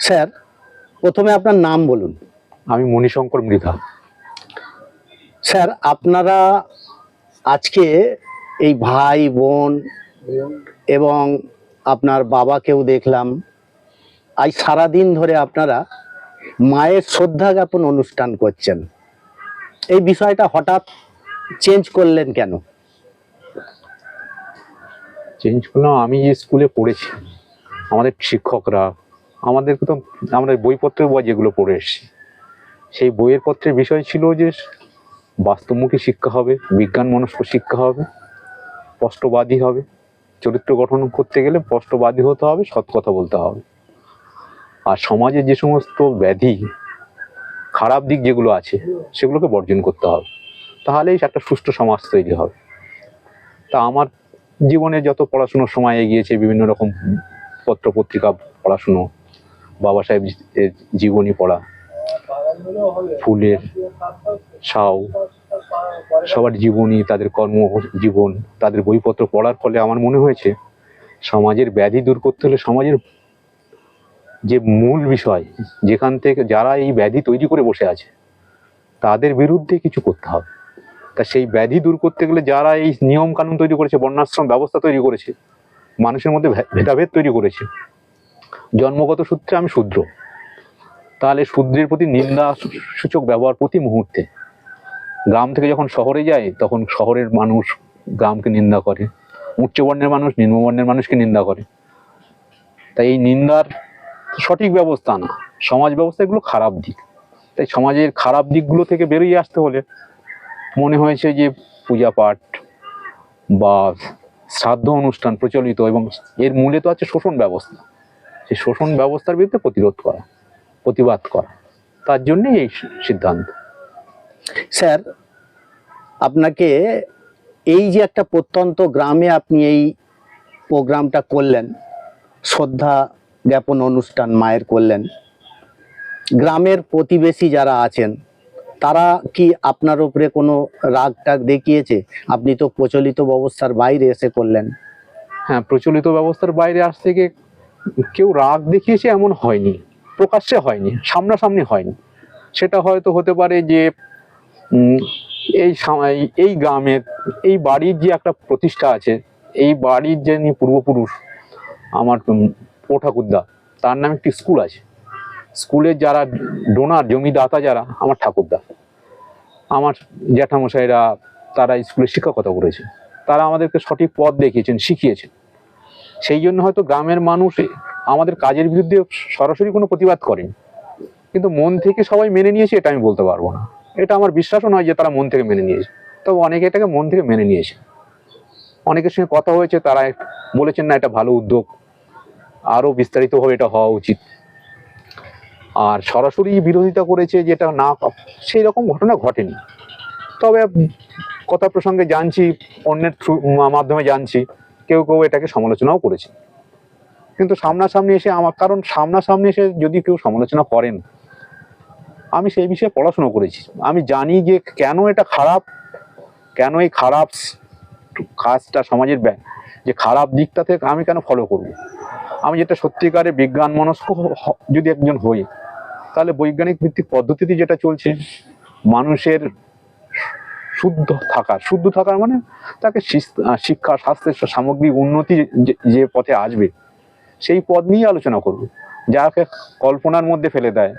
Sir প্রথমে আপনার নাম বলুন। আমি মণিশঙ্কর মৃধা। স্যার আপনারা আজকে এই ভাই বোন এবং আপনার বাবাকেও দেখলাম। আজ সারাদিন ধরে আপনারা মায়ের শ্রদ্ধা জ্ঞাপন অনুষ্ঠান করছেন। এই বিষয়টা হঠাৎ চেঞ্জ করলেন কেন? চেঞ্জ করলাম আমি যে স্কুলে পড়েছি আমাদের শিক্ষকরা আমাদেরকে তো আমরা বইপত্র বই যেগুলো পড়ে এসেছি। সেই বইয়ের পত্রের বিষয় ছিল যে বাস্তবমুখী শিক্ষা হবে, বিজ্ঞান মনস্ক শিক্ষা হবে, স্পষ্টবাদী হবে। চরিত্র গঠন করতে গেলে স্পষ্টবাদী হতে হবে, সৎ কথা বলতে হবে। আর সমাজে যে সমস্ত ব্যাধি, খারাপ দিক যেগুলো আছে, সেগুলোকে বর্জন করতে হবে। তাহলেই একটা সুষ্ঠু সমাজ তৈরি হবে। তা আমার জীবনে যত পড়াশুনোর সময় এগিয়েছে, বিভিন্ন রকম পত্র পত্রিকা, পড়াশুনো বাবা সাহেব জীবনী পড়া। ফুলের সাউ সবার জীবনী, তাদের কর্ম জীবন, তাদের বইপত্র পড়ার ফলে আমার মনে হয়েছে, সমাজের ব্যাধি দূর করতে হলে সমাজের যে মূল বিষয়, যেখান থেকে যারা এই ব্যাধি তৈরি করে বসে আছে, তাদের বিরুদ্ধে কিছু করতে হবে। তা সেই ব্যাধি দূর করতে গেলে যারা এই নিয়ম কানুন তৈরি করেছে বর্ণাশ্রম ব্যবস্থা তৈরি করেছে, মানুষের মধ্যে ভেদাভেদ তৈরি করেছে জন্মগত সূত্রে আমি শূদ্র। তাহলে শূদ্রের প্রতি নিন্দা সূচক ব্যবহার প্রতি মুহূর্তে। গ্রাম থেকে যখন শহরে যায়, তখন শহরের মানুষ গ্রামকে নিন্দা করে। উচ্চবর্ণের মানুষ নিম্নবর্ণের মানুষকে নিন্দা করে। তাই এই নিন্দার সঠিক ব্যবস্থা না। সমাজ ব্যবস্থা এগুলো খারাপ দিক। তাই সমাজের খারাপ দিকগুলো থেকে বেরিয়ে আসতে হলে মনে হয়েছে যে পূজা পাঠ বা শ্রাদ্ধ অনুষ্ঠান প্রচলিত এবং এর মূলে তো আছে শোষণ ব্যবস্থা। সেই শোষণ ব্যবস্থার বিরুদ্ধে প্রতিরোধ করা প্রতিবাদ করা। তার জন্যই এই সিদ্ধান্ত। স্যার আপনাকে এই যে একটা প্রত্যন্ত গ্রামে আপনি এই প্রোগ্রামটা করলেন শ্রদ্ধা জ্ঞাপন অনুষ্ঠান মায়ের করলেন গ্রামের প্রতিবেশী যারা আছেন তারা কি আপনার উপরে কোনো রাগ টাগ দেখিয়েছে? আপনি তো প্রচলিত ব্যবস্থার বাইরে এসে করলেন। হ্যাঁ প্রচলিত ব্যবস্থার বাইরে আজ থেকে কেউ রাগ দেখিয়েছে এমন হয়নি, প্রকাশ্যে হয়নি, সামনাসামনি হয়নি। সেটা হয়তো হতে পারে যে এই এই- গ্রামের, এই বাড়ির যে একটা প্রতিষ্ঠা আছে, এই বাড়ির যে পূর্বপুরুষ, আমার ঠাকুরদা, তার নামে একটি স্কুল আছে। স্কুলের যারা ডোনার, জমিদাতা যারা, আমার ঠাকুরদা। আমার জ্যাঠামশাইরা তারা স্কুলে শিক্ষকতা করেছে। তারা আমাদেরকে সঠিক পথ দেখিয়েছেন, শিখিয়েছেন। সেই জন্য হয়তো গ্রামের মানুষ আমাদের কাজের বিরুদ্ধে সরাসরি কোনো প্রতিবাদ করেনি। কিন্তু মন থেকে সবাই মেনে নিয়েছে, এটা আমি বলতে পারব না। এটা আমার বিশ্বাসও নয় যে তারা মন থেকে মেনে নিয়েছে। তবে অনেকে এটাকে মন থেকে মেনে নিয়েছে। অনেকের সঙ্গে কথা হয়েছে, তারা বলেছেন, না, এটা ভালো উদ্যোগ। আরও বিস্তারিতভাবে এটা হওয়া উচিত। আর সরাসরি বিরোধিতা করেছে যেটা না সেই রকম ঘটনা ঘটেনি। তবে কথা প্রসঙ্গে জানছি, অন্যের মাধ্যমে জানছি। কেউ কেউ এটাকে সমালোচনাও করেছে। কিন্তু সামনাসামনি এসে আমার, কারণ সামনাসামনি এসে যদি কেউ সমালোচনা করেন, আমি সেই বিষয়ে পড়াশোনা করেছি। আমি জানি যে কেন এটা খারাপ, কেন এই খারাপ কাজটা সমাজের ব্যয় যে খারাপ দিকটা থেকে আমি কেন ফলো করব? আমি যেটা সত্যিকারে বিজ্ঞান মনস্ক যদি একজন হই, তাহলে বৈজ্ঞানিক ভিত্তিক পদ্ধতিতে যেটা চলছে, মানুষের শুদ্ধ থাকা শুদ্ধ থাকার মানে তাকে শিক্ষা স্বাস্থ্যের সামগ্রিক উন্নতি যে- পথে আসবে, সেই পথ নিয়ে আলোচনা করব। যাকে কল্পনার মধ্যে ফেলে দেয়,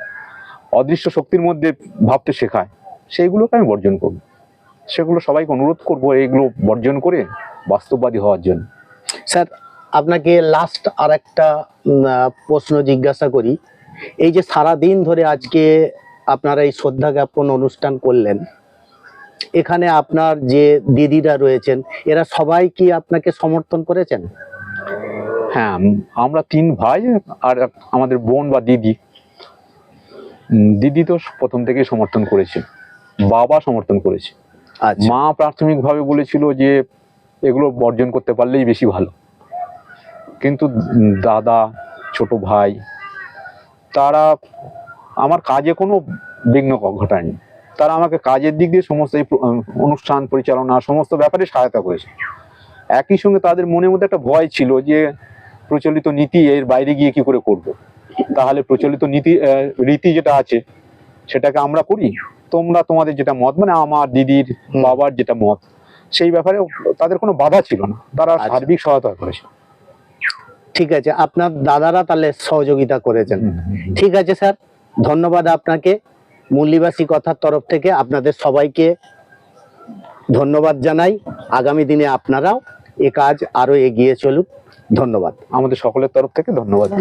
অদৃশ্য শক্তির মধ্যে ভাবতে শেখায়, সেইগুলোকে আমি বর্জন করব। সেগুলো সবাইকে অনুরোধ করব এইগুলো বর্জন করে বাস্তববাদী হওয়ার জন্য। স্যার, আপনাকে লাস্ট আর একটা প্রশ্ন জিজ্ঞাসা করি। এই যে সারা দিন ধরে আজকে আপনারা এই শ্রদ্ধা জ্ঞাপন অনুষ্ঠান করলেন এখানে আপনার যে দিদিরা রয়েছেন এরা সবাই কি আপনাকে সমর্থন করেছেন? হ্যাঁ আমরা তিন ভাই আর আমাদের বোন বা দিদি। দিদি তো প্রথম থেকেই সমর্থন করেছে বাবা সমর্থন করেছে। আচ্ছা। মা প্রাথমিকভাবে বলেছিল যে এগুলো বর্জন করতে পারলেই বেশি ভালো। কিন্তু দাদা ছোট ভাই তারা আমার কাজে কোনো বিঘ্ন ঘটায়নি। তারা আমাকে কাজের দিক দিয়ে সমস্ত এই অনুষ্ঠান পরিচালনা সমস্ত ব্যাপারে সহায়তা করেছে। একই সঙ্গে তাদের মনের মধ্যে একটা ভয় ছিল যে প্রচলিত নীতি এর বাইরে গিয়ে কি করে করব? তাহলে প্রচলিত নীতি রীতি যেটা আছে সেটাকে আমরা করি? তোমরা তোমাদের যেটা মত মানে আমার দিদির বাবার যেটা মত সেই ব্যাপারে তাদের কোনো বাধা ছিল না। তারা আচ্ছা। সার্বিক সহায়তা করেছে। ঠিক আছে আপনার দাদারা তাহলে সহযোগিতা করেছেন। ঠিক আছে স্যার। ধন্যবাদ আপনাকে। মূল্যবাসী কথার তরফ থেকে আপনাদের সবাইকে ধন্যবাদ জানাই। আগামী দিনে আপনারাও এ কাজ আরও এগিয়ে চলুক। ধন্যবাদ। আমাদের সকলের তরফ থেকে ধন্যবাদ।